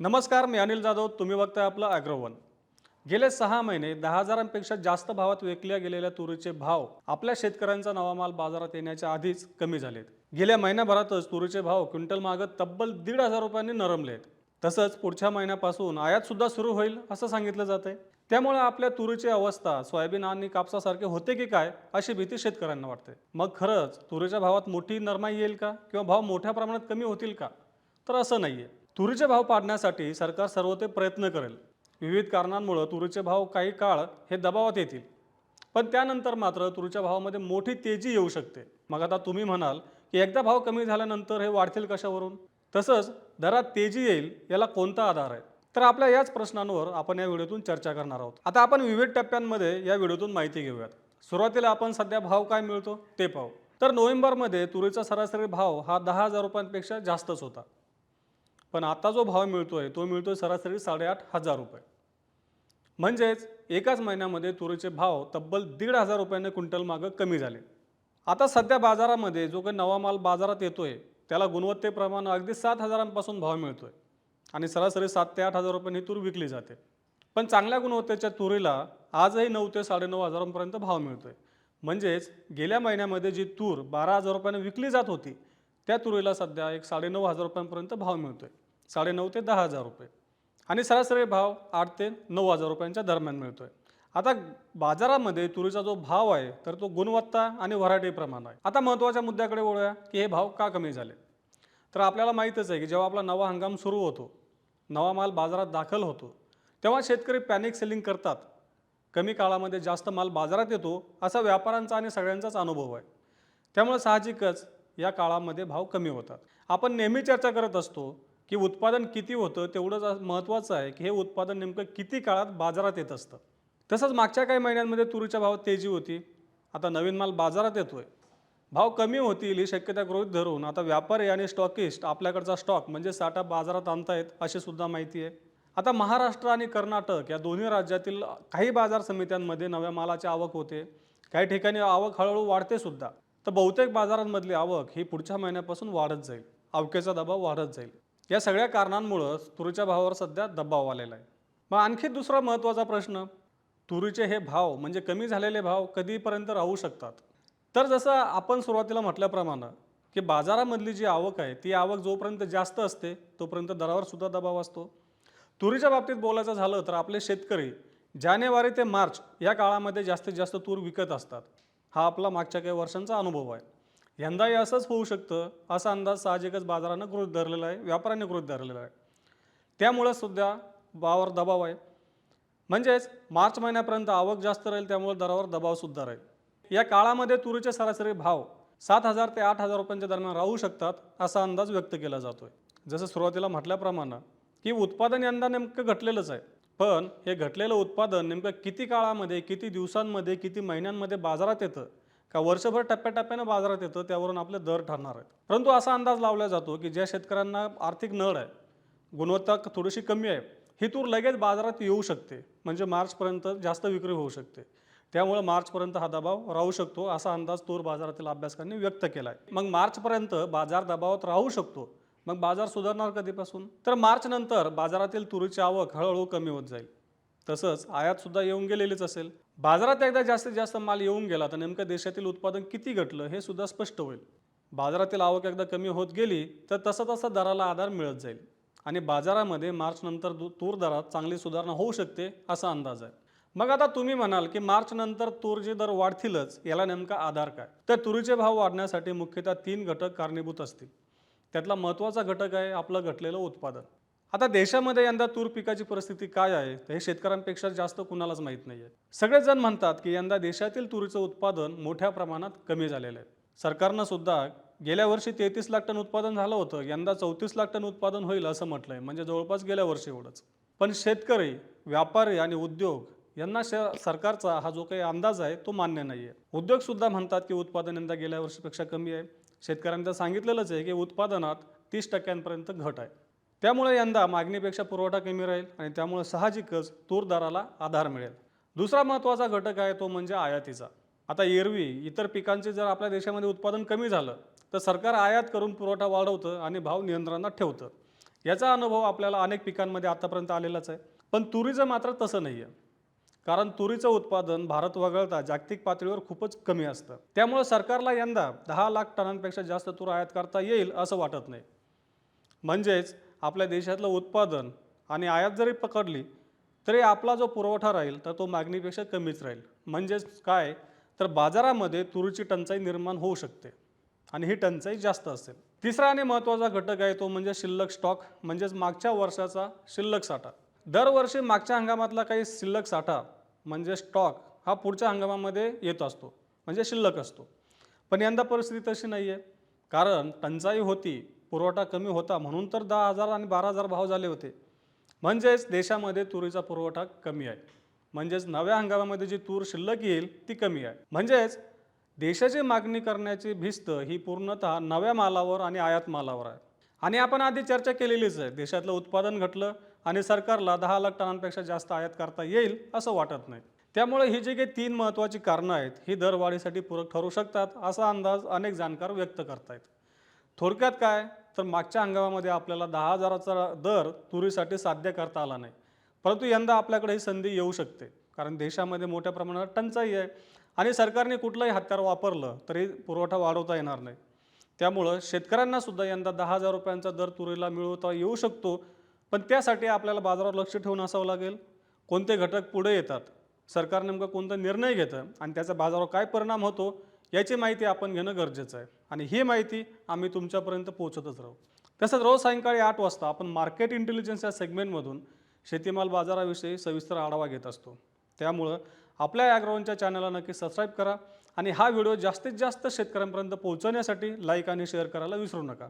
नमस्कार मी अनिल जाधव. तुम्ही बघताय आपलं अॅग्रोवन. गेले सहा महिने दहा हजारांपेक्षा जास्त भावात विकल्या गेलेल्या तुरीचे भाव आपल्या शेतकऱ्यांचा नवा माल बाजारात येण्याच्या आधीच कमी झालेत. गेल्या महिन्याभरातच तुरीचे भाव क्विंटल मागं तब्बल दीड हजार रुपयांनी नरमलेत. तसंच पुढच्या महिन्यापासून आयात सुद्धा सुरू होईल असं सांगितलं जातंय. त्यामुळे आपल्या तुरीची अवस्था सोयाबीन आणि कापसासारखे होते की काय अशी भीती शेतकऱ्यांना वाटते. मग खरंच तुरीच्या भावात मोठी नरमाई येईल का? किंवा भाव मोठ्या प्रमाणात कमी होतील का? तर असं नाहीये. तुरीचे भाव पाडण्यासाठी सरकार सर्व ते प्रयत्न करेल. विविध कारणांमुळं तुरीचे भाव काही काळ हे दबावात येतील. पण त्यानंतर मात्र तुरीच्या भावामध्ये मोठी तेजी येऊ शकते. मग आता तुम्ही म्हणाल की एकदा भाव कमी झाल्यानंतर हे वाढतील कशावरून? तसंच दरात तेजी येईल याला कोणता आधार आहे? तर आपल्या याच प्रश्नांवर आपण या व्हिडिओतून चर्चा करणार आहोत. आता आपण विविध टप्प्यांमध्ये या व्हिडिओतून माहिती घेऊयात. सुरुवातीला आपण सध्या भाव काय मिळतो ते पाहू. तर नोव्हेंबरमध्ये तुरीचा सरासरी भाव हा दहा हजार रुपयांपेक्षा जास्तच होता. पण आता जो भाव मिळतो आहे तो मिळतो आहे सरासरी साडेआठ हजार रुपये. म्हणजेच एकाच महिन्यामध्ये तुरीचे भाव तब्बल दीड हजार रुपयाने क्विंटल मागं कमी झाले. आता सध्या बाजारामध्ये जो काही नवा माल बाजारात येतो आहे त्याला गुणवत्तेप्रमाणे अगदी सात हजारांपासून भाव मिळतो आहे आणि सरासरी सात ते आठ हजार रुपयांनी तूर विकली जाते. पण चांगल्या गुणवत्तेच्या तुरीला आजही नऊ ते साडेनऊ हजारांपर्यंत भाव मिळतो आहे म्हणजेच गेल्या महिन्यामध्ये जी तूर बारा हजार रुपयाने विकली जात होती त्या तुरीला सध्या एक साडेनऊ हजार रुपयांपर्यंत भाव मिळतो आहे साडेनऊ ते दहा हजार रुपये. आणि सरासरी भाव आठ ते नऊ हजार रुपयांच्या दरम्यान मिळतो आहे आता बाजारामध्ये तुरीचा जो भाव आहे तर तो गुणवत्ता आणि व्हरायटी प्रमाण आहे. आता महत्त्वाच्या मुद्द्याकडे वळूया की हे भाव का कमी झाले? तर आपल्याला माहीतच आहे की जेव्हा आपला नवा हंगाम सुरू होतो नवा माल बाजारात दाखल होतो तेव्हा शेतकरी पॅनिक सेलिंग करतात. कमी काळामध्ये जास्त माल बाजारात येतो असा व्यापाऱ्यांचा आणि सगळ्यांचाच अनुभव आहे. त्यामुळे साहजिकच या काळामध्ये भाव कमी होतात. आपण नेहमी चर्चा करत असतो की उत्पादन किती होतं तेवढंच महत्त्वाचं आहे की हे उत्पादन नेमकं किती काळात बाजारात येत असतं. तसंच मागच्या काही महिन्यांमध्ये तुरीच्या भावात तेजी होती. आता नवीन माल बाजारात येतोय. भाव कमी होतील ही शक्यता गृहित धरून आता व्यापारी आणि स्टॉकिस्ट आपल्याकडचा स्टॉक म्हणजे साठा बाजारात आणतायत अशी सुद्धा माहिती आहे. आता महाराष्ट्र आणि कर्नाटक या दोन्ही राज्यातील काही बाजार समित्यांमध्ये नव्या मालाची आवक होते. काही ठिकाणी आवक हळूहळू वाढते सुद्धा. तर बहुतेक बाजारांमधली आवक ही पुढच्या महिन्यापासून वाढत जाईल. आवकेचा दबाव वाढत जाईल. या सगळ्या कारणांमुळं तुरीच्या भावावर सध्या दबाव आलेला आहे. मग आणखी दुसरा महत्त्वाचा प्रश्न तुरीचे हे भाव म्हणजे कमी झालेले भाव कधीपर्यंत राहू शकतात? तर जसं आपण सुरुवातीला म्हटल्याप्रमाणे की बाजारामधली जी आवक आहे ती आवक जोपर्यंत जास्त असते तोपर्यंत दरावर सुद्धा दबाव असतो. तुरीच्या बाबतीत बोलायचं झालं तर आपले शेतकरी जानेवारी ते मार्च या काळामध्ये जास्तीत जास्त तूर विकत असतात. हा आपला मागच्या काही वर्षांचा अनुभव आहे. यंदाही असंच होऊ शकतं असा अंदाज साहजिकच बाजारानं गृहित धरलेला आहे व्यापाऱ्यांनी गृहित धरलेला आहे. त्यामुळं सुद्धा भावावर दबाव आहे. म्हणजेच मार्च महिन्यापर्यंत आवक जास्त राहील त्यामुळे दरावर दबावसुद्धा राहील. या काळामध्ये तुरीचे सरासरी भाव सात हजार ते आठ हजार रुपयांच्या दरम्यान राहू शकतात असा अंदाज व्यक्त केला जातोय. जसं सुरुवातीला म्हटल्याप्रमाणे की उत्पादन यंदा नेमकं घटलेलंच आहे. पण हे घटलेलं उत्पादन नेमकं किती काळामध्ये किती दिवसांमध्ये किती महिन्यांमध्ये बाजारात येतं? का वर्षभर टप्प्याटप्प्यानं बाजारात येतं त्यावरून आपले दर ठरणार आहेत? परंतु असा अंदाज लावला जातो की ज्या शेतकऱ्यांना आर्थिक नळ आहे गुणवत्ता थोडीशी कमी आहे ही तूर लगेच बाजारात येऊ शकते. म्हणजे मार्चपर्यंत जास्त विक्री होऊ शकते. त्यामुळे मार्चपर्यंत हा दबाव राहू शकतो असा अंदाज तूर बाजारातील अभ्यासकांनी व्यक्त केला आहे मग मार्चपर्यंत बाजार दबावात राहू शकतो मग बाजार सुधारणार कधीपासून? तर मार्चनंतर बाजारातील तुरीची आवक हळूहळू कमी होत जाईल. तसंच आयातसुद्धा येऊन गेलेलीच असेल. बाजारात एकदा जास्तीत जास्त माल येऊन गेला तर नेमकं देशातील उत्पादन किती घटलं हे सुद्धा स्पष्ट होईल. बाजारातील आवक एकदा कमी होत गेली तर तसा तसा दराला आधार मिळत जाईल आणि बाजारामध्ये मार्चनंतर तूर दरात चांगली सुधारणा होऊ शकते असा अंदाज आहे. मग आता तुम्ही म्हणाल की मार्च नंतर तूरचे दर वाढतीलच याला नेमका आधार काय? तर तुरीचे भाव वाढण्यासाठी मुख्यतः तीन घटक कारणीभूत असतील. त्यातला महत्त्वाचा घटक आहे आपलं घटलेलं उत्पादन. आता देशामध्ये यंदा तूर पिकाची परिस्थिती काय आहे हे शेतकऱ्यांपेक्षा जास्त कुणालाच माहीत नाही आहे सगळेच जण म्हणतात की यंदा देशातील तुरीचं उत्पादन मोठ्या प्रमाणात कमी झालेलं आहे. सरकारनं सुद्धा गेल्या वर्षी तेहतीस लाख टन उत्पादन झालं होतं यंदा चौतीस लाख टन उत्पादन होईल असं म्हटलं आहे म्हणजे जवळपास गेल्या वर्षी एवढंच. पण शेतकरी व्यापारी आणि उद्योग यांना श सरकारचा हा जो काही अंदाज आहे तो मान्य नाही आहे उद्योगसुद्धा म्हणतात की उत्पादन यंदा गेल्या वर्षीपेक्षा कमी आहे. शेतकऱ्यांनी तर सांगितलेलंच आहे की उत्पादनात तीस टक्क्यांपर्यंत घट आहे. त्यामुळे यंदा मागणीपेक्षा पुरवठा कमी राहील आणि त्यामुळे साहजिकच तूरदाराला आधार मिळेल. दुसरा महत्त्वाचा घटक आहे तो म्हणजे आयातीचा. आता एरवी इतर पिकांचे जर आपल्या देशामध्ये उत्पादन कमी झालं तर सरकार आयात करून पुरवठा वाढवतं आणि भाव नियंत्रणात ठेवतं. याचा अनुभव आपल्याला अनेक पिकांमध्ये आतापर्यंत आलेलाच आहे. पण तुरीचं मात्र तसं नाही आहे कारण तुरीचं उत्पादन भारत वगळता जागतिक पातळीवर खूपच कमी असतं. त्यामुळे सरकारला यंदा दहा लाख टनांपेक्षा जास्त तूर आयात करता येईल असं वाटत नाही. म्हणजेच आपल्या देशातलं उत्पादन आणि आयात जरी पकडली तरी आपला जो पुरवठा राहील तर तो मागणीपेक्षा कमीच राहील. म्हणजेच काय? तर बाजारामध्ये तुरीची टंचाई निर्माण होऊ शकते आणि ही टंचाई जास्त असेल. तिसरा आणि महत्त्वाचा घटक आहे तो म्हणजे शिल्लक स्टॉक म्हणजेच मागच्या वर्षाचा शिल्लक साठा. दरवर्षी मागच्या हंगामातला काही शिल्लक साठा म्हणजे स्टॉक हा पुढच्या हंगामामध्ये येत असतो. म्हणजे शिल्लक असतो. पण यंदा परिस्थिती तशी नाही आहे कारण टंचाई होती पुरवठा कमी होता म्हणून तर दहा हजार आणि बारा हजार भाव झाले होते. म्हणजेच देशामध्ये तुरीचा पुरवठा कमी आहे. म्हणजेच नव्या हंगामामध्ये जी तूर शिल्लक येईल ती कमी आहे. म्हणजेच देशाची मागणी करण्याची भिस्त ही पूर्णतः नव्या मालावर आणि आयात मालावर आहे. आणि आपण आधी चर्चा केलेलीच आहे. देशातलं उत्पादन घटलं आणि सरकारला दहा लाख टनांपेक्षा जास्त आयात करता येईल असं वाटत नाही. त्यामुळे ही जी काही तीन महत्त्वाची कारणं आहेत ही दरवाढीसाठी पूरक ठरू शकतात असा अंदाज अनेक जाणकार व्यक्त करतायत. थोडक्यात काय? तर मागच्या हंगामामध्ये आपल्याला दहा हजाराचा दर तुरीसाठी साध्य करता आला नाही. परंतु यंदा आपल्याकडे ही संधी येऊ शकते कारण देशामध्ये मोठ्या प्रमाणात टंचाई आहे आणि सरकारने कुठलंही हत्यार वापरलं तरी पुरवठा वाढवता येणार नाही. त्यामुळं शेतकऱ्यांना सुद्धा यंदा दहा हजार रुपयांचा दर तुरीला मिळवता येऊ शकतो पण त्यासाठी आपल्याला बाजारावर लक्ष ठेवून असावं लागेल. कोणते घटक पुढे येतात? सरकार नेमका कोणता निर्णय घेतं? आणि त्याचा बाजारावर काय परिणाम होतो? याची माहिती आपण घेणं गरजेचं आहे. आणि ही माहिती आम्ही तुमच्यापर्यंत पोहोचतच राहू. तसंच रोज सायंकाळी आठ वाजता आपण मार्केट इंटेलिजन्स या सेगमेंटमधून शेतीमाल बाजाराविषयी सविस्तर आढावा घेत असतो. त्यामुळं आपल्या ॲग्रोवनच्या चॅनलला नक्की सबस्क्राईब करा आणि हा व्हिडिओ जास्तीत जास्त शेतकऱ्यांपर्यंत पोहोचवण्यासाठी लाईक आणि शेअर करायला विसरू नका.